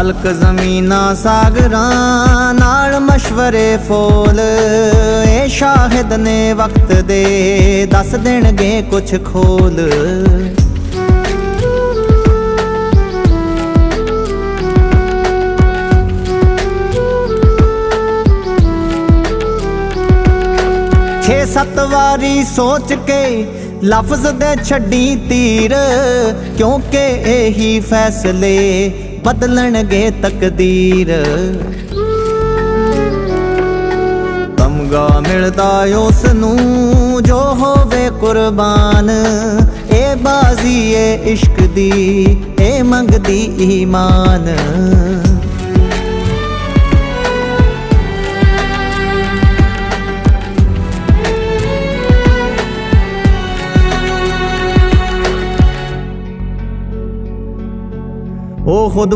ਫਲਕ ਜ਼ਮੀਨਾਂ ਸਾਗਰਾਂ ਨਾਲ ਮਸ਼ਵਰੇ ਫੋਲ। ਇਹ ਸ਼ਾਹਿਦ ਨੇ ਵਕਤ ਦੇ, ਦੱਸ ਦੇਣਗੇ ਕੁਛ ਖੋਲ। ਛੇ ਸੱਤ ਵਾਰੀ ਸੋਚ ਕੇ ਲਫ਼ਜ਼ ਦੇ ਛੱਡੀ ਤੀਰ, ਕਿਉਂਕਿ ਇਹੀ ਫੈਸਲੇ ਬਦਲਣਗੇ ਤਕਦੀਰ। ਤਮਗਾ ਮਿਲਦਾ ਉਸ ਨੂੰ ਜੋ ਹੋਵੇ ਕੁਰਬਾਨ। ਇਹ ਬਾਜ਼ੀ, ਏ ਇਸ਼ਕ ਦੀ ਇਹ ਮੰਗਦੀ ਈਮਾਨ। ও খোদ